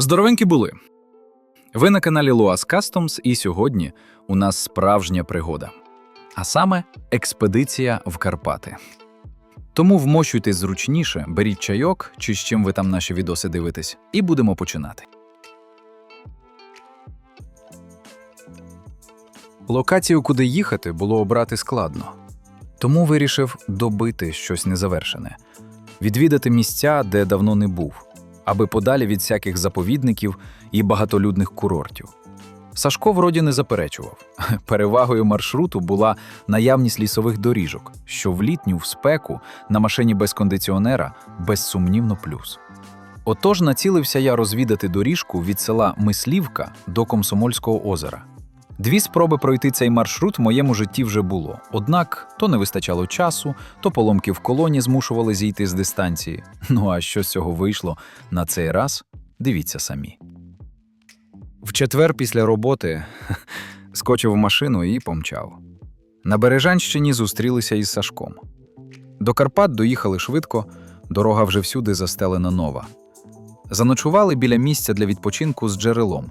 Здоровенькі були. Ви на каналі Loas Customs, і сьогодні у нас справжня пригода. А саме експедиція в Карпати. Тому вмощуйтесь зручніше, беріть чайок чи з чим ви там наші відоси дивитесь, і будемо починати. Локацію, куди їхати, було обрати складно. Тому вирішив добити щось незавершене, відвідати місця, де давно не був, аби подалі від всяких заповідників і багатолюдних курортів. Сашко вроді не заперечував. Перевагою маршруту була наявність лісових доріжок, що в літню в спеку на машині без кондиціонера безсумнівно плюс. Отож націлився я розвідати доріжку від села Мислівка до Комсомольського озера. Дві спроби пройти цей маршрут в моєму житті вже було. Однак то не вистачало часу, то поломки в колоні змушували зійти з дистанції. Ну а що з цього вийшло на цей раз? Дивіться самі. В четвер після роботи скочив в машину і помчав. На Бережанщині зустрілися із Сашком. До Карпат доїхали швидко, дорога вже всюди застелена нова. Заночували біля місця для відпочинку з джерелом,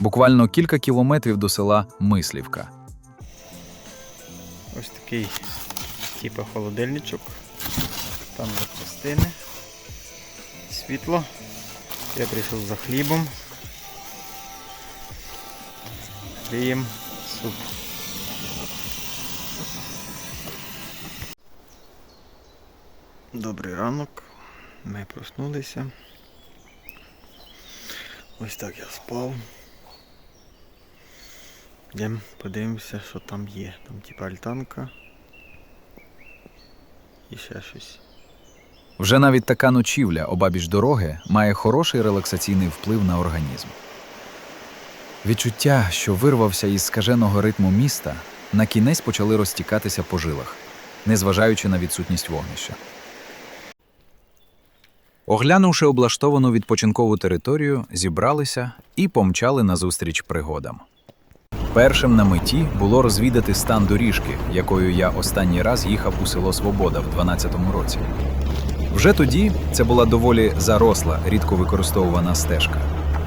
буквально кілька кілометрів до села Мислівка. Ось такий типу холодильничок. Там запчастини. Світло. Я прийшов за хлібом. Грієм суп. Добрий ранок. Ми проснулися. Ось так я спав. Йдемо, подивимося, що там є. Там типа альтанка. І ще щось. Вже навіть така ночівля обабіч дороги має хороший релаксаційний вплив на організм. Відчуття, що вирвався із скаженого ритму міста, на кінець почали розтікатися по жилах, незважаючи на відсутність вогнища. Оглянувши облаштовану відпочинкову територію, зібралися і помчали назустріч пригодам. Першим на меті було розвідати стан доріжки, якою я останній раз їхав у село Свобода в 12-му році. Вже тоді це була доволі заросла, рідко використовувана стежка.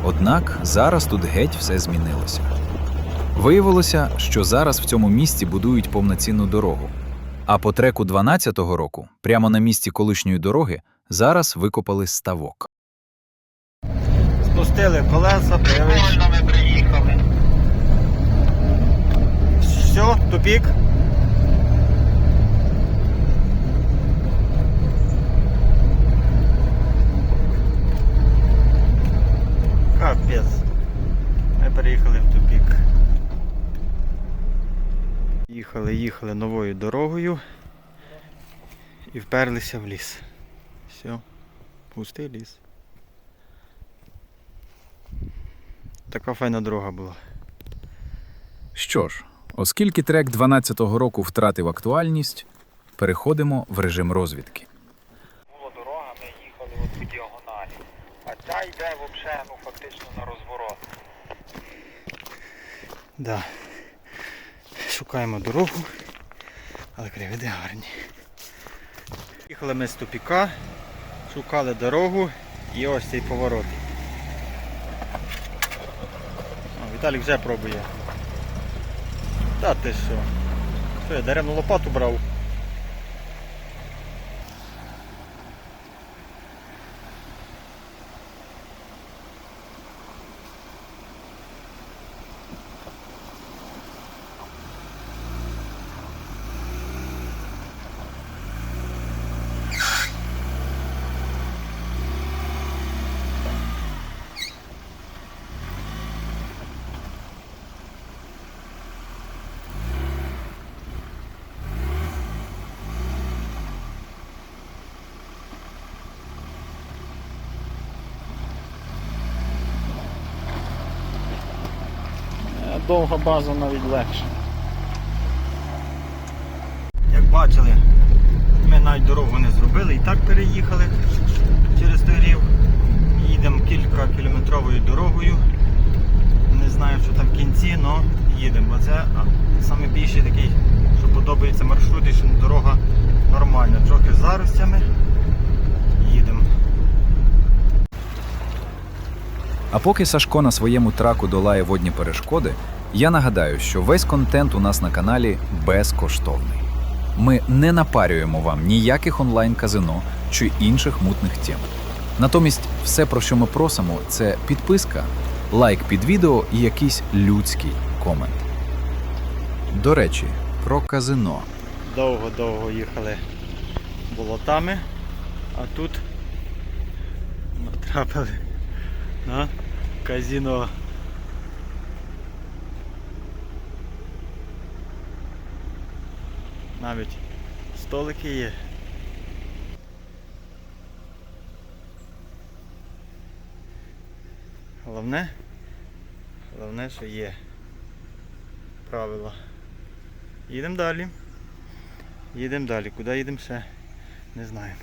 Однак зараз тут геть все змінилося. Виявилося, що зараз в цьому місці будують повноцінну дорогу. А по треку 12-го року, прямо на місці колишньої дороги, зараз викопали ставок. Спустили колеса, появився. Все, тупік. Капець. Ми переїхали в тупік. Їхали, їхали новою дорогою і вперлися в ліс. Все, пустий ліс. Така файна дорога була. Що ж, оскільки трек 12-го року втратив актуальність, переходимо в режим розвідки. Була дорога, ми їхали от по діагоналі. А ця йде взагалі, ну фактично на розворот. Да. Шукаємо дорогу, але кривиди гарні. Їхали ми з тупіка, шукали дорогу і ось цей поворот. О, Віталік вже пробує. Та ти що? Що я даремну лопату брав? Довга база навіть легше. Як бачили, ми навіть дорогу не зробили і так переїхали через той рів. Їдемо кілька кілометровою дорогою. Не знаю, що там в кінці, але їдемо. Бо це а, саме більший такий, що подобається маршрут і що дорога нормальна. Трохи з заростями. Їдемо. А поки Сашко на своєму траку долає водні перешкоди, я нагадаю, що весь контент у нас на каналі безкоштовний. Ми не напарюємо вам ніяких онлайн-казино чи інших мутних тем. Натомість, все, про що ми просимо, це підписка, лайк під відео і якийсь людський комент. До речі, про казино. Довго-довго їхали болотами, а тут натрапили на казино. Навіть столики є. Головне, головне, що є правила. Їдемо далі. Їдемо далі. Куди їдемо ще? Не знаю.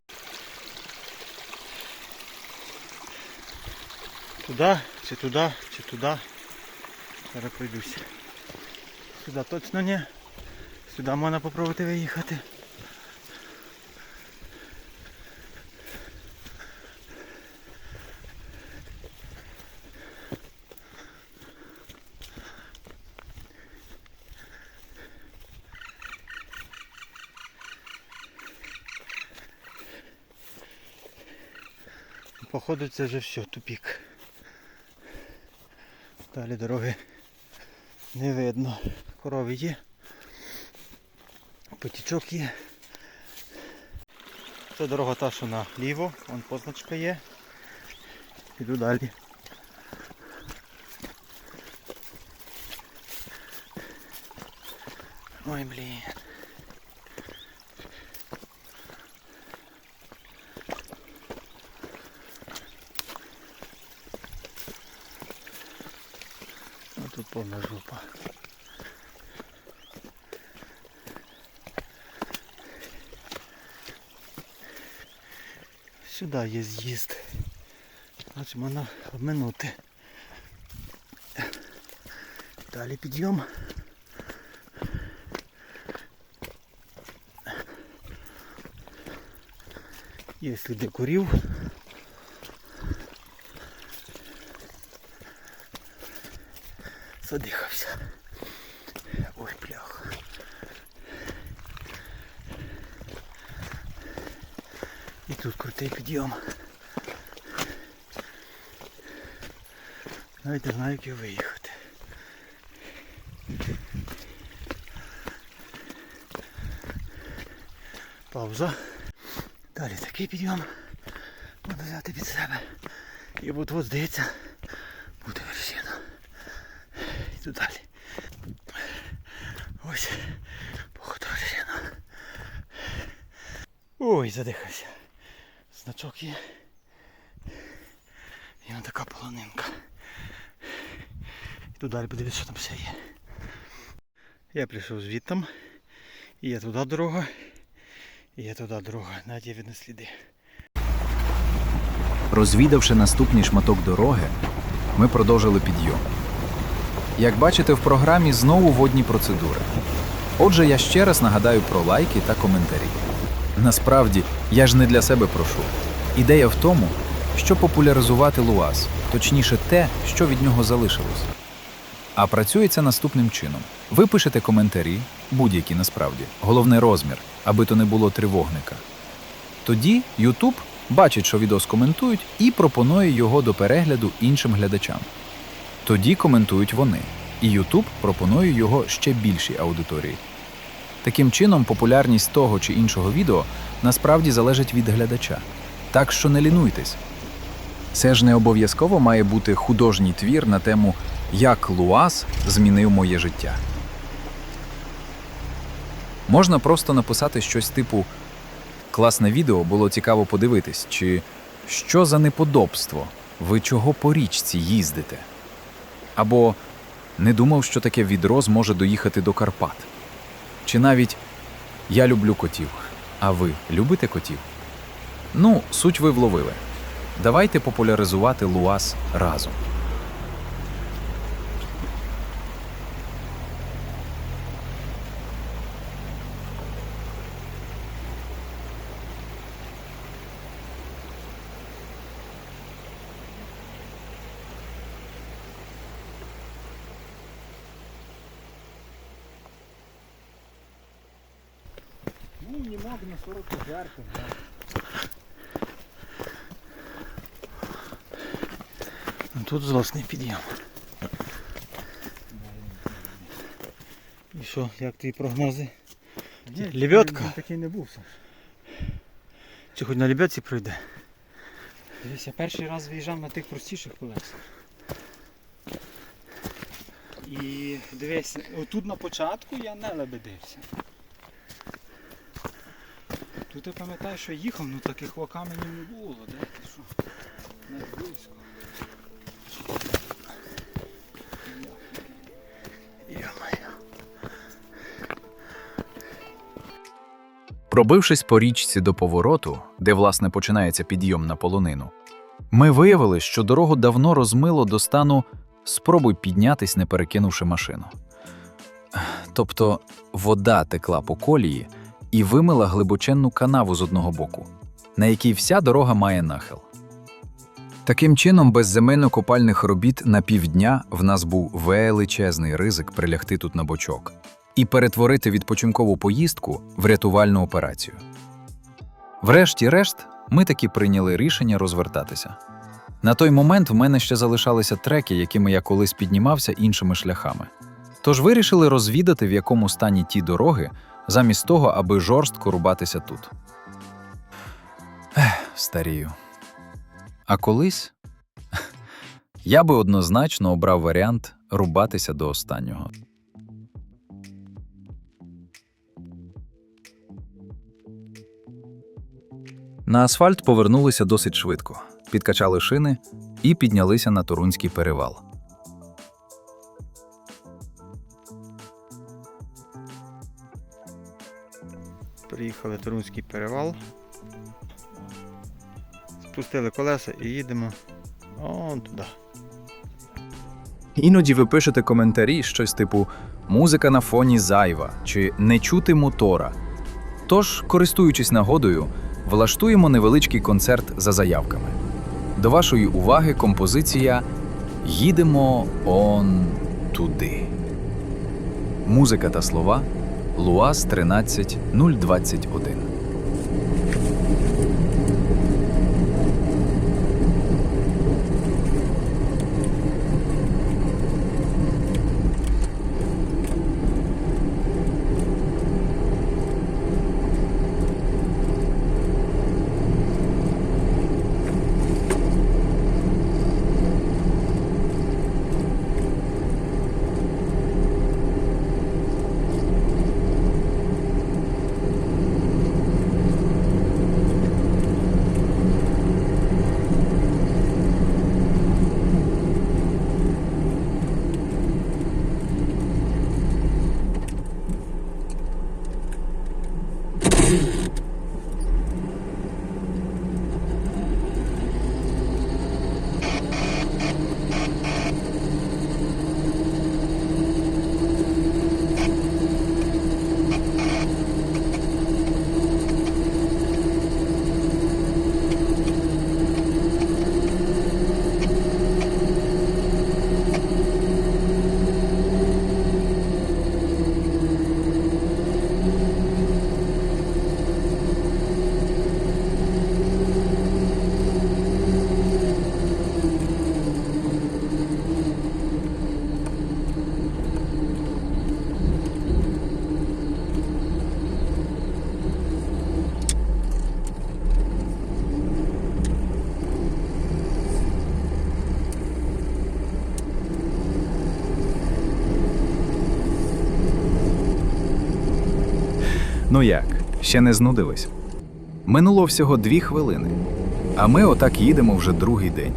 Туди, чи туди, чи туди. Зараз пройдуся. Сюди точно ні. Сюди можна попробувати виїхати. Походу це вже все, тупік. Далі дороги не видно. Корови є. Потічок є. Це дорога та, що наліво, вон позначка є. Іду далі. Ой, блін. Тут повна жопа. Сюди є з'їзд. Значить можна обминути. Далі підйом. Є сліди курів. Задихався. Ой, блях. І тут крутий підйом. Навіть не знаю, як виїхати. Пауза. Далі такий підйом. Можна взяти під себе. І от от здається, буде вершина. Йду далі. Ось походу вершина. Ой, задихався. Значок є. І вона така полонинка. Йду далі подивитися, що там все є. Я прийшов звідтам. І є туди дорога. І є туди дорога. Навіть є видно сліди. Розвідавши наступний шматок дороги, ми продовжили підйом. Як бачите, в програмі знову водні процедури. Отже, я ще раз нагадаю про лайки та коментарі. Насправді, я ж не для себе прошу. Ідея в тому, щоб популяризувати Луаз, точніше те, що від нього залишилось. А працюється наступним чином: ви пишете коментарі, будь-які насправді, головне розмір, аби то не було тривогника. Тоді YouTube бачить, що відео скоментують, і пропонує його до перегляду іншим глядачам. Тоді коментують вони, і YouTube пропонує його ще більшій аудиторії. Таким чином, популярність того чи іншого відео насправді залежить від глядача. Так що не лінуйтесь. Це ж не обов'язково має бути художній твір на тему Як Луаз змінив моє життя. Можна просто написати щось типу Класне відео було цікаво подивитись, чи що за неподобство? Ви чого по річці їздите? Або не думав, що таке відро зможе доїхати до Карпат. Чи навіть Я люблю котів. А ви любите котів? Ну, суть ви вловили. Давайте популяризувати Луаз разом. Мінімок на 44 Тут злосний підйом. І що, як твої прогнози? Лебедка? Він такий не був. Саш. Чи хоч на лебедці пройде? Дивись, я перший раз виїжджав на тих простіших колесах. І дивись, отут на початку я не лебедився. Тут я пам'ятаю, що їхав, ну таких каменів не було, де ти що? Не близько. Пробившись по річці до повороту, де власне починається підйом на полонину, ми виявили, що дорогу давно розмило до стану спробуй піднятись, не перекинувши машину. Тобто вода текла по колії і вимила глибоченну канаву з одного боку, на якій вся дорога має нахил. Таким чином, без земельно-копальних робіт на півдня в нас був величезний ризик прилягти тут на бочок і перетворити відпочинкову поїздку в рятувальну операцію. Врешті-решт, ми таки прийняли рішення розвертатися. На той момент в мене ще залишалися треки, якими я колись піднімався іншими шляхами. Тож вирішили розвідати, в якому стані ті дороги, замість того, аби жорстко рубатися тут. Ех, старію. А колись я би однозначно обрав варіант рубатися до останнього. На асфальт повернулися досить швидко, підкачали шини і піднялися на Турунський перевал. Приїхали Турунський перевал. Спустили колеса і їдемо он туди. Іноді ви пишете коментарі щось типу музика на фоні зайва чи не чути мотора. Тож, користуючись нагодою, влаштуємо невеличкий концерт за заявками. До вашої уваги композиція Їдемо он туди. Музика та слова Луаз 13021. Ну як, ще не знудились? Минуло всього дві хвилини, а ми отак їдемо вже другий день.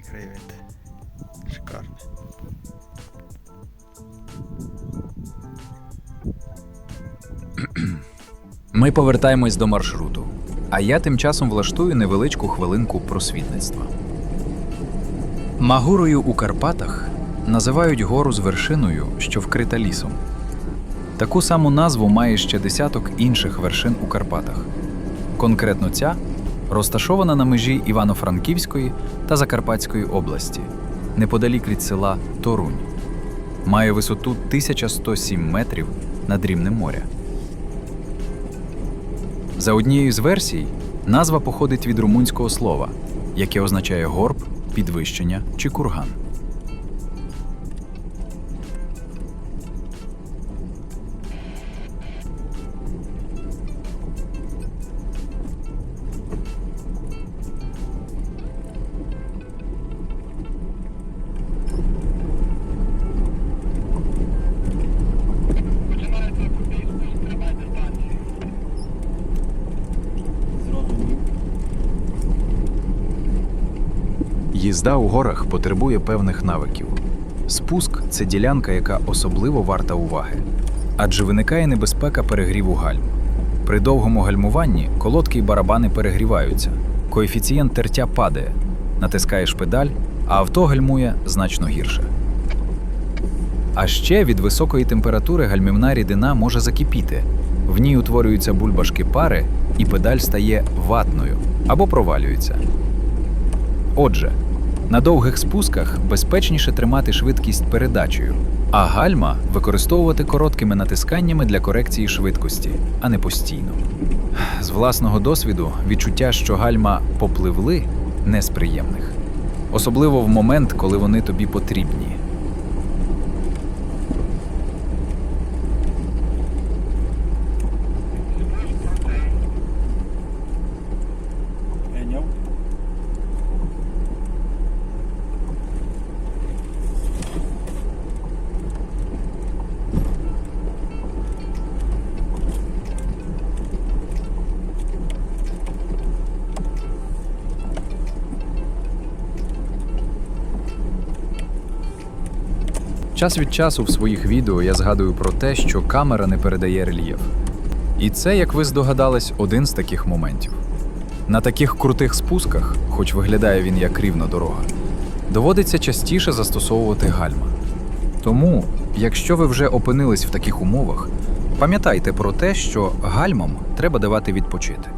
Гарні краєвиди. Шикарні. Ми повертаємось до маршруту, а я тим часом влаштую невеличку хвилинку просвітництва. Магурою у Карпатах називають гору з вершиною, що вкрита лісом. Таку саму назву має ще десяток інших вершин у Карпатах. Конкретно ця розташована на межі Івано-Франківської та Закарпатської області, неподалік від села Торунь. Має висоту 1107 метрів над рівнем моря. За однією з версій, назва походить від румунського слова, яке означає горб, підвищення чи курган. Їзда у горах потребує певних навиків. Спуск це ділянка, яка особливо варта уваги, адже виникає небезпека перегріву гальм. При довгому гальмуванні колодки й барабани перегріваються, коефіцієнт тертя падає, натискаєш педаль, а авто гальмує значно гірше. А ще від високої температури гальмівна рідина може закипіти. В ній утворюються бульбашки пари, і педаль стає ватною або провалюється. Отже, на довгих спусках безпечніше тримати швидкість передачею, а гальма використовувати короткими натисканнями для корекції швидкості, а не постійно. З власного досвіду відчуття, що гальма попливли, не з приємних, особливо в момент, коли вони тобі потрібні. Час від часу в своїх відео я згадую про те, що камера не передає рельєф. І це, як ви здогадались, один з таких моментів. На таких крутих спусках, хоч виглядає він як рівна дорога, доводиться частіше застосовувати гальма. Тому, якщо ви вже опинились в таких умовах, пам'ятайте про те, що гальмам треба давати відпочити.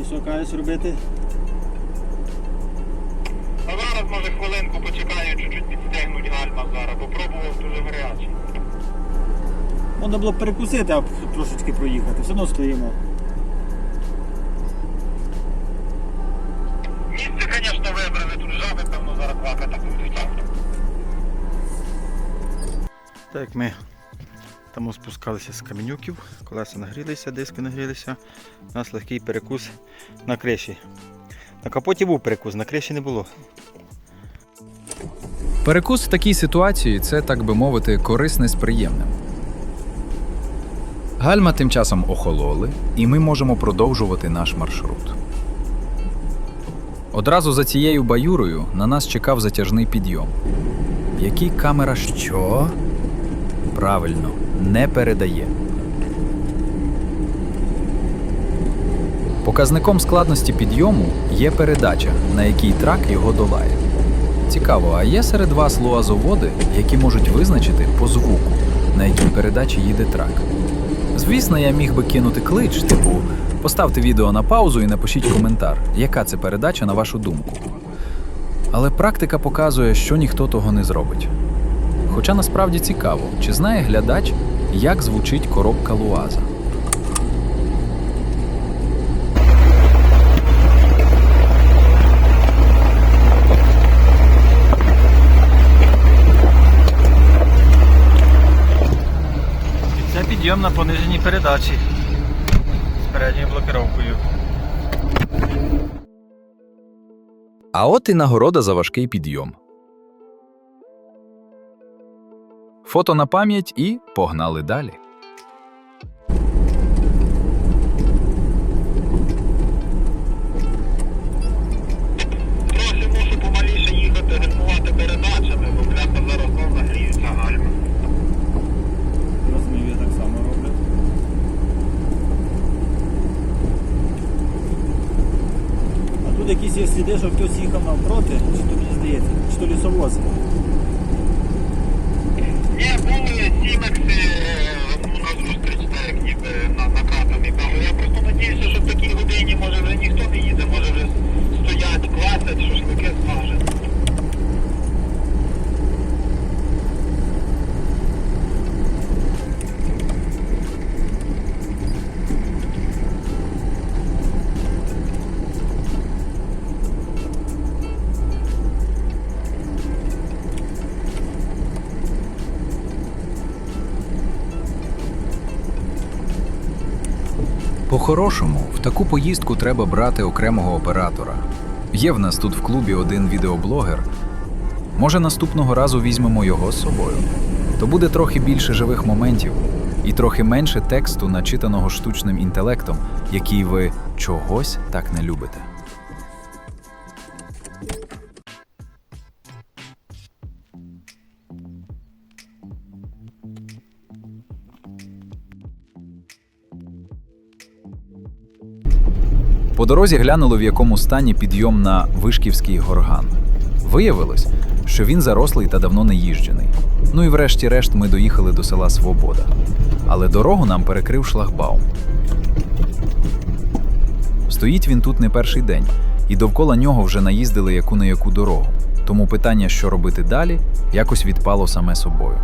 І що кажеш робити? А зараз, може, хвилинку почекаю, чуть-чуть підстегнуть гальма зараз, бо пробував дуже гарячий. Можна було б перекусити, а трошечки проїхати. Все одно стоїмо. Місце, звісно, вибрали, тут жаби, певно, зараз плакати будуть. Так ми там спускалися з каменюків, колеса нагрілися, диски нагрілися. У нас легкий перекус на криші. На капоті був перекус, на криші не було. Перекус в такій ситуації це, так би мовити, корисне з приємним. Гальма тим часом охололи, і ми можемо продовжувати наш маршрут. Одразу за цією баюрою на нас чекав затяжний підйом. Який камера що? Правильно, не передає. Показником складності підйому є передача, на якій трак його долає. Цікаво, а є серед вас луазоводи, які можуть визначити по звуку, на якій передачі їде трак? Звісно, я міг би кинути клич, типу, поставте відео на паузу і напишіть коментар, яка це передача на вашу думку. Але практика показує, що ніхто того не зробить. Хоча насправді цікаво, чи знає глядач, як звучить коробка Луаза. Це підйом на пониженій передачі з передньою блокировкою. А от і нагорода за важкий підйом. Фото на пам'ять і погнали далі. Трохи мушу помаліше їхати, гальмувати передачами, бо бляха зараз знов нагріються гальма. Розумію, я так само роблю. А тут якісь є сліди, що хтось їхав навпроти, чи то мені здається, чи то лісовоз. По-хорошому, в таку поїздку треба брати окремого оператора. Є в нас тут в клубі один відеоблогер. Може, наступного разу візьмемо його з собою. То буде трохи більше живих моментів і трохи менше тексту, начитаного штучним інтелектом, який ви чогось так не любите. Дорозі глянули, в якому стані підйом на Вишківський горган. Виявилось, що він зарослий та давно не їжджений. Ну і врешті-решт ми доїхали до села Свобода. Але дорогу нам перекрив шлагбаум. Стоїть він тут не перший день, і довкола нього вже наїздили яку на яку дорогу. Тому питання, що робити далі, якось відпало саме собою.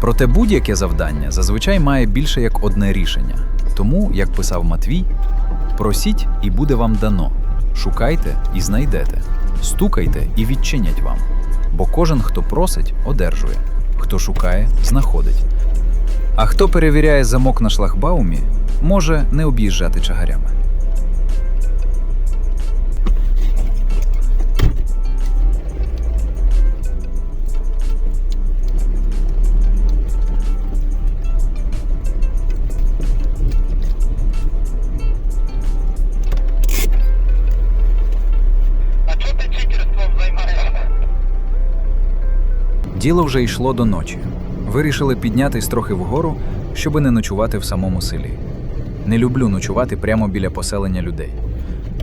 Проте будь-яке завдання зазвичай має більше як одне рішення. Тому, як писав Матвій, просіть і буде вам дано. Шукайте і знайдете, стукайте і відчинять вам. Бо кожен, хто просить, одержує, хто шукає, знаходить. А хто перевіряє замок на шлагбаумі, може не об'їжджати чагарями. Діло вже йшло до ночі. Вирішили піднятись трохи вгору, щоби не ночувати в самому селі. Не люблю ночувати прямо біля поселення людей.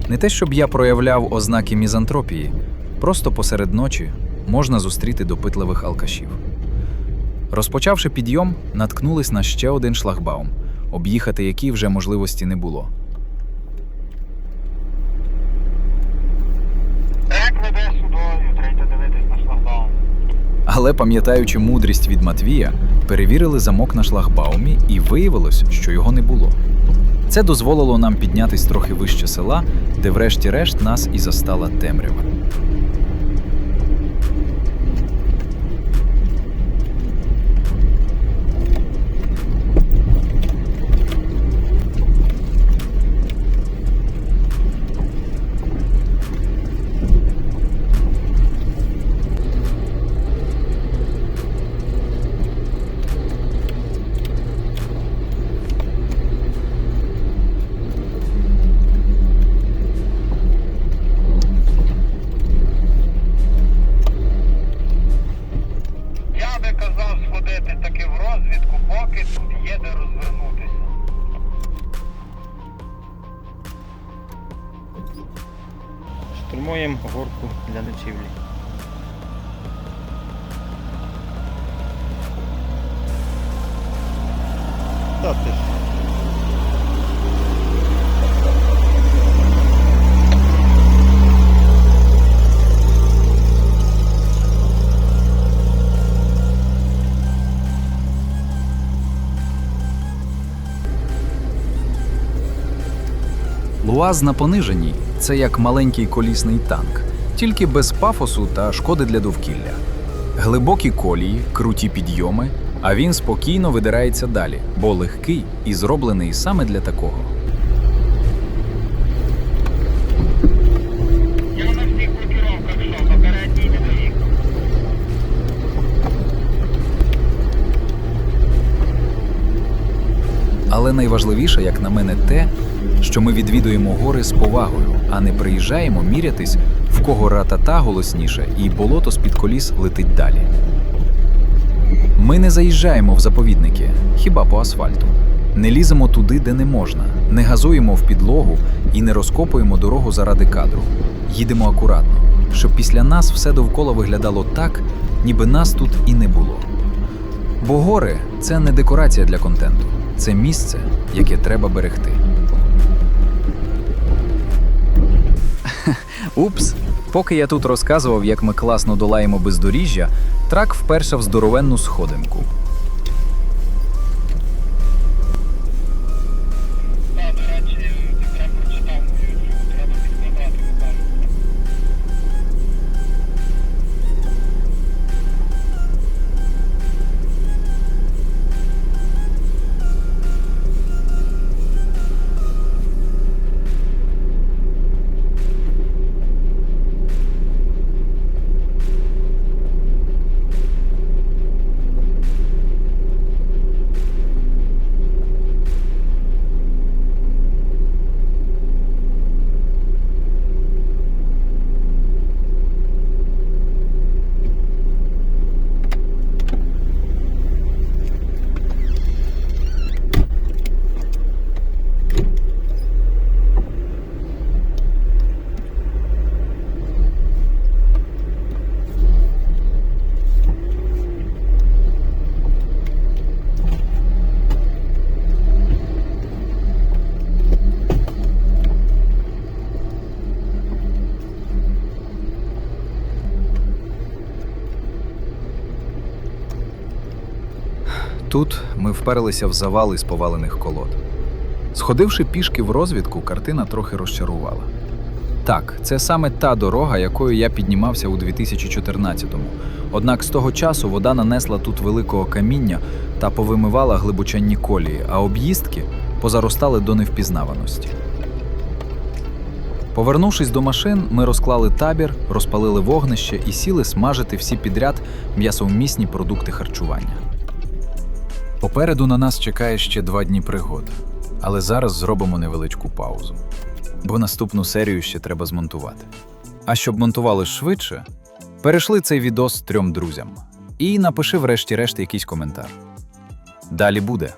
Не те, щоб я проявляв ознаки мізантропії, просто посеред ночі можна зустріти допитливих алкашів. Розпочавши підйом, наткнулись на ще один шлагбаум, об'їхати який вже можливості не було. Як веде сюдою, треба дивитись на шлагбаум. Але, пам'ятаючи мудрість від Матвія, перевірили замок на шлагбаумі і виявилось, що його не було. Це дозволило нам піднятись трохи вище села, де врешті-решт нас і застала темрява. Та. Луаз на пониженій це як маленький колісний танк, тільки без пафосу та шкоди для довкілля. Глибокі колії, круті підйоми, а він спокійно видирається далі, бо легкий і зроблений саме для такого. Але найважливіше, як на мене, те, що ми відвідуємо гори з повагою, а не приїжджаємо мірятись, в кого ратата голосніше, і болото з-під коліс летить далі. Ми не заїжджаємо в заповідники, хіба по асфальту. Не ліземо туди, де не можна, не газуємо в підлогу і не розкопуємо дорогу заради кадру. Їдемо акуратно, щоб після нас все довкола виглядало так, ніби нас тут і не було. Бо гори це не декорація для контенту, це місце, яке треба берегти. Упс. Поки я тут розказував, як ми класно долаємо бездоріжжя, трак вперше в здоровенну сходинку. Тут ми вперлися в завали з повалених колод. Сходивши пішки в розвідку, картина трохи розчарувала. Так, це саме та дорога, якою я піднімався у 2014-му. Однак з того часу вода нанесла тут великого каміння та повимивала глибоченні колії, а об'їздки позаростали до невпізнаваності. Повернувшись до машин, ми розклали табір, розпалили вогнище і сіли смажити всі підряд м'ясовмісні продукти харчування. Попереду на нас чекає ще два дні пригод, але зараз зробимо невеличку паузу, бо наступну серію ще треба змонтувати. А щоб монтували швидше, перейшли цей відос трьом друзям і напиши врешті-решт якийсь коментар. Далі буде.